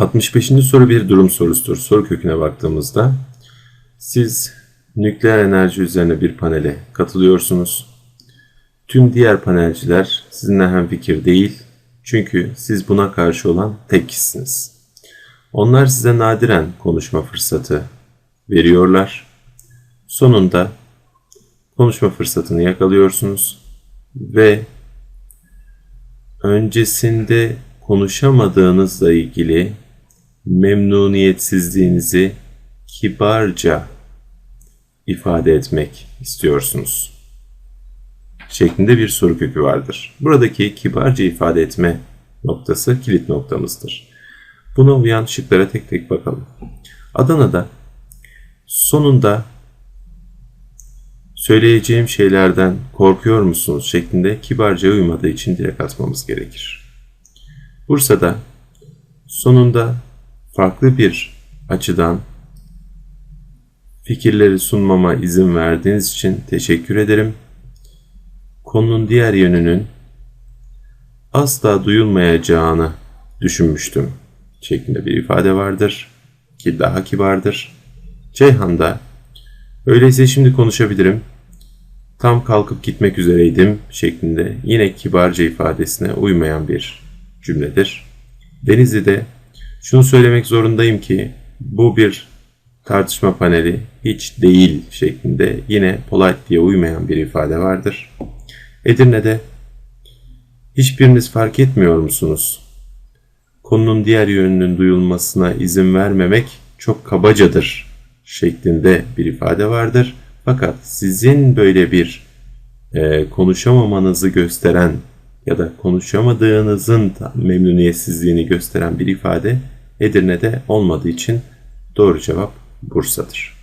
65. soru bir durum sorusudur. Soru köküne baktığımızda siz nükleer enerji üzerine bir panele katılıyorsunuz. Tüm diğer panelciler sizinle hemfikir değil. Çünkü siz buna karşı olan tek kişisiniz. Onlar size nadiren konuşma fırsatı veriyorlar. Sonunda konuşma fırsatını yakalıyorsunuz ve öncesinde konuşamadığınızla ilgili memnuniyetsizliğinizi kibarca ifade etmek istiyorsunuz. Şeklinde bir soru kökü vardır. Buradaki kibarca ifade etme noktası kilit noktamızdır. Buna uyan şıklara tek tek bakalım. Adana'da sonunda söyleyeceğim şeylerden korkuyor musunuz şeklinde kibarca uymadığı için direkt atmamız gerekir. Bursa'da sonunda farklı bir açıdan fikirleri sunmama izin verdiğiniz için teşekkür ederim. Konunun diğer yönünün asla duyulmayacağını düşünmüştüm şeklinde bir ifade vardır ki daha kibardır. Ceyhan'da öyleyse şimdi konuşabilirim. Tam kalkıp gitmek üzereydim şeklinde yine kibarca ifadesine uymayan bir cümledir. Denizli'de şunu söylemek zorundayım ki bu bir tartışma paneli hiç değil şeklinde yine polite diye uymayan bir ifade vardır. Edirne'de hiçbiriniz fark etmiyor musunuz? Konunun diğer yönünün duyulmasına izin vermemek çok kabacadır şeklinde bir ifade vardır. Fakat sizin böyle bir e, konuşamamanızı gösteren ya da konuşamadığınızın memnuniyetsizliğini gösteren bir ifade Edirne'de olmadığı için doğru cevap Bursa'dır.